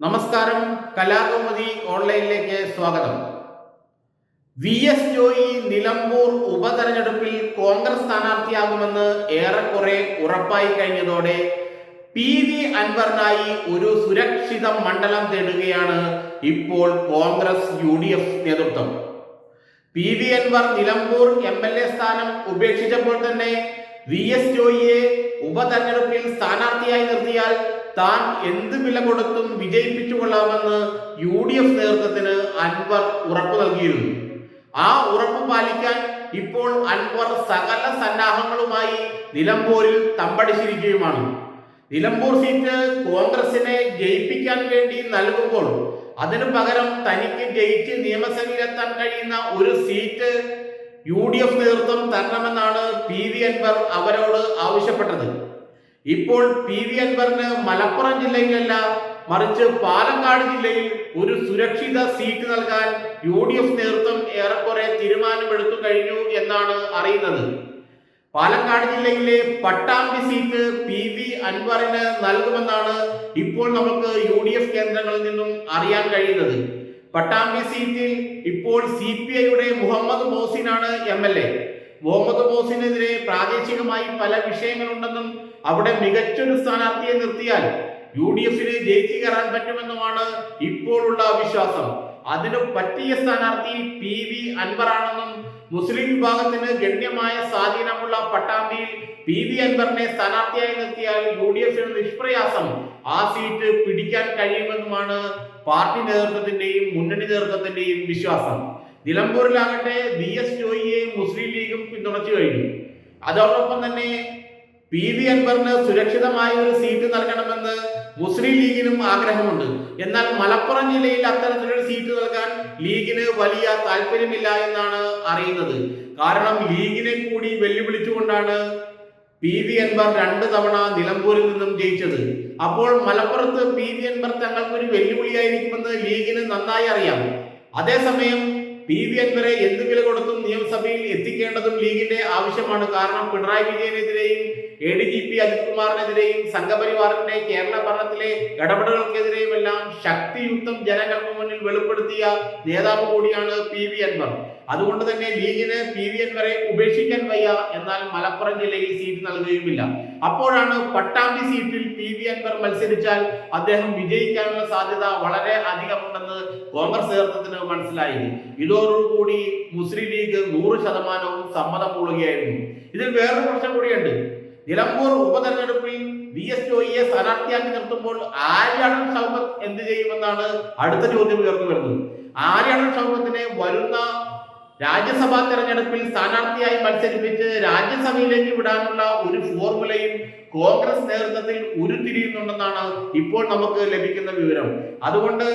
നമസ്കാരം കലാകൗമുദി ഓൺലൈനിലേക്ക് സ്വാഗതം. V S Joy Nilambur ഉപതെരഞ്ഞെടുപ്പിൽ കോൺഗ്രസ് സ്ഥാനാർത്ഥിയാകുമെന്ന് ഏറെക്കുറെ ഉറപ്പായി കഴിഞ്ഞതോടെ പി വി അൻവറിനായി ഒരു സുരക്ഷിത മണ്ഡലം തേടുകയാണ് ഇപ്പോൾ കോൺഗ്രസ് യു ഡി എഫ് നേതൃത്വം. P V Anwar Nilambur M L A സ്ഥാനം ഉപേക്ഷിച്ചപ്പോൾ തന്നെ വി എസ് ജോയിയെ ഉപതെരഞ്ഞെടുപ്പിൽ സ്ഥാനാർത്ഥിയായി നിർത്തിയാൽ താൻ എന്ത് വില കൊടുത്തും വിജയിപ്പിച്ചു കൊള്ളാമെന്ന് യു ഡി എഫ് നേതൃത്വത്തിന് അൻവർ ഉറപ്പ് നൽകിയിരുന്നു. ആ ഉറപ്പ് പാലിക്കാൻ ഇപ്പോൾ അൻവർ സകല സന്നാഹങ്ങളുമായി നിലമ്പൂരിൽ തമ്പടിച്ചിരിക്കുകയുമാണ്. നിലമ്പൂർ സീറ്റ് കോൺഗ്രസിനെ ജയിപ്പിക്കാൻ വേണ്ടി നൽകുമ്പോൾ അതിനു പകരം തനിക്ക് ജയിച്ച് നിയമസഭയിലെത്താൻ കഴിയുന്ന ഒരു സീറ്റ് യു ഡി എഫ് നേതൃത്വം തരണമെന്നാണ് പി വി അൻവർ അവരോട് ആവശ്യപ്പെട്ടത്. ഇപ്പോൾ പി വി അൻവറിന് മലപ്പുറം ജില്ലയിലല്ല മറിച്ച് പാലക്കാട് ജില്ലയിൽ ഒരു സുരക്ഷിത സീറ്റ് നൽകാൻ യു ഡി എഫ് നേതൃത്വം ഏറെക്കുറെ തീരുമാനമെടുത്തു കഴിഞ്ഞു എന്നാണ് അറിയുന്നത്. പാലക്കാട് ജില്ലയിലെ പട്ടാമ്പി സീറ്റ് പി വി അൻവറിന് നൽകുമെന്നാണ് ഇപ്പോൾ നമുക്ക് യു ഡി എഫ് കേന്ദ്രങ്ങളിൽ നിന്നും അറിയാൻ കഴിയുന്നത്. പട്ടാമ്പി സീറ്റിൽ ഇപ്പോൾ സി പി ഐയുടെ മുഹമ്മദ് മോസിനാണ് എം എൽ എ. മുഹമ്മദ് മോസിനെതിരെ പ്രാദേശികമായി പല വിഷയങ്ങളുണ്ടെന്നും അവിടെ മികച്ചൊരു സ്ഥാനാർത്ഥിയെ നിർത്തിയാൽ യു ഡി എഫിന് ജയിച്ചു കയറാൻ പറ്റുമെന്നുമാണ് ഇപ്പോഴുള്ള വിശ്വാസം. അതിന് പറ്റിയ സ്ഥാനാർത്ഥി പി വി അൻവറാണെന്നും മുസ്ലിം വിഭാഗത്തിന് ഗണ്യമായ സ്വാധീനമുള്ള പട്ടാമ്പിയിൽ പി വി അൻവറിനെ സ്ഥാനാർത്ഥിയായി നിർത്തിയാൽ യു ഡി എഫിന് നിഷ്പ്രയാസം ആ സീറ്റ് പിടിക്കാൻ കഴിയുമെന്നുമാണ് പാർട്ടി നേതൃത്വത്തിന്റെയും മുന്നണി നേതൃത്വത്തിന്റെയും വിശ്വാസം. നിലമ്പൂരിലാകട്ടെ വി എസ് ജോയിയെ മുസ്ലിം ലീഗും പിന്തുണച്ചു കഴിഞ്ഞു. അതോടൊപ്പം തന്നെ പി വി അൻവറിന് സുരക്ഷിതമായ ഒരു സീറ്റ് നൽകണമെന്ന് മുസ്ലിം ലീഗിനും ആഗ്രഹമുണ്ട്. എന്നാൽ മലപ്പുറം ജില്ലയിൽ അത്തരത്തിലൊരു സീറ്റ് നൽകാൻ ലീഗിന് വലിയ താല്പര്യമില്ല എന്നാണ് അറിയുന്നത്. കാരണം ലീഗിനെ കൂടി വെല്ലുവിളിച്ചുകൊണ്ടാണ് പി വി അൻവർ രണ്ട് തവണ നിലമ്പൂരിൽ നിന്നും ജയിച്ചത്. അപ്പോൾ മലപ്പുറത്ത് പി വി അൻവർ തങ്ങൾക്കൊരു വെല്ലുവിളിയായിരിക്കുമെന്ന് ലീഗിന് നന്നായി അറിയാം. അതേസമയം പി വി അൻവരെ എന്ത് വില കൊടുത്തും നിയമസഭയിൽ എത്തിക്കേണ്ടതും ലീഗിന്റെ ആവശ്യമാണ്. കാരണം Pinarayi വിജയനെതിരെയും A D G P Ajith കുമാറിനെതിരെയും സംഘപരിവാറിന്റെ കേരള ഭരണത്തിലെ ഇടപെടലുകൾക്കെതിരെയും എല്ലാം ശക്തിയുക്തം ജനങ്ങൾക്ക് മുന്നിൽ വെളിപ്പെടുത്തിയ നേതാവ് കൂടിയാണ് പി വി അൻവർ അതുകൊണ്ട് തന്നെ ലീഗിന് പി വി അൻവറെ ഉപേക്ഷിക്കാൻ വയ്യ എന്നാൽ മലപ്പുറം ജില്ലയിൽ സീറ്റ് നൽകുകയുമില്ല. അപ്പോഴാണ് പട്ടാമ്പി സീറ്റിൽ പി വി അൻവർ മത്സരിച്ചാൽ അദ്ദേഹം വിജയിക്കാനുള്ള സാധ്യത വളരെ അധികമുണ്ടെന്ന് കോൺഗ്രസ് നേതൃത്വത്തിന് മനസ്സിലായി. ഇതോടുകൂടി മുസ്ലിം ലീഗ് നൂറ് ശതമാനവും സമ്മതം മൂളുകയായിരുന്നു. ഇതിൽ വേറൊരു പ്രശ്നം കൂടിയുണ്ട്. നിലമ്പൂർ ഉപതെരഞ്ഞെടുപ്പിൽ വി എസ് ജോയിയെ സ്ഥാനാർത്ഥിയാക്കി നിർത്തുമ്പോൾ ആര്യാടൻ ഷൗക്കത്ത് എന്ത് ചെയ്യുമെന്നാണ് അടുത്ത ചോദ്യം ഉയർന്നു വരുന്നത്. ആര്യാടൻ ഷൗക്കത്തിനെ വരുന്ന രാജ്യസഭാ തെരഞ്ഞെടുപ്പിൽ സ്ഥാനാർത്ഥിയായി മത്സരിപ്പിച്ച് രാജ്യസഭയിലേക്ക് വിടാനുള്ള ഒരു ഫോർമുലയും കോൺഗ്രസ് നേതൃത്വത്തിൽ ഉരുത്തിരിയുന്നുണ്ടെന്നാണ് ഇപ്പോൾ നമുക്ക് ലഭിക്കുന്ന വിവരം. അതുകൊണ്ട്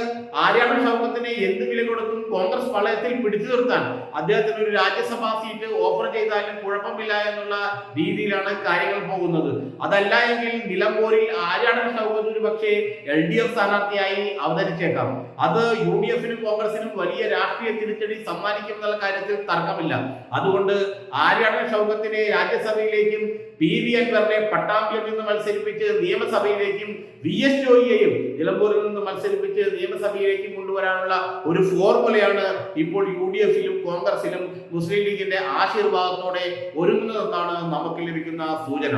ആര്യാണ ഷൗക്കത്തിനെ എന്ത് വില കൊടുക്കും കോൺഗ്രസ് വളയത്തിൽ പിടിച്ചു നിർത്താൻ അദ്ദേഹത്തിന് ഒരു രാജ്യസഭാ സീറ്റ് ഓഫർ ചെയ്താലും കുഴപ്പമില്ല എന്നുള്ള രീതിയിലാണ് കാര്യങ്ങൾ പോകുന്നത്. അതല്ല എങ്കിൽ നിലമ്പൂരിൽ ആര്യാടൻ ഷൗക്കത്ത് ഒരു പക്ഷേ എൽ ഡി എഫ് സ്ഥാനാർത്ഥിയായി അവതരിച്ചേക്കാം. അത് യു ഡി എഫിനും കോൺഗ്രസിനും വലിയ രാഷ്ട്രീയ തിരിച്ചടി സമ്മാനിക്കും എന്നുള്ള കാര്യത്തിൽ തർക്കമില്ല. അതുകൊണ്ട് ആര്യാടൻ ഷൗക്കത്തിനെ രാജ്യസഭയിലേക്കും പി വി അൻവറിനെ പട്ടാമ്പിയിൽ നിന്ന് മത്സരിപ്പിച്ച് നിയമസഭയിലേക്കും വി എസ് ജോയിയെയും നിലമ്പൂരിൽ നിന്ന് മത്സരിപ്പിച്ച് നിയമസഭയിലേക്കും കൊണ്ടുവരാനുള്ള ഒരു ഫോർമുലയാണ് ഇപ്പോൾ യു ഡി എഫിലും കോൺഗ്രസിലും മുസ്ലിം ലീഗിന്റെ ആശീർവാദത്തോടെ ഒരുങ്ങുന്നതെന്നാണ് നമുക്ക് ലഭിക്കുന്ന സൂചന.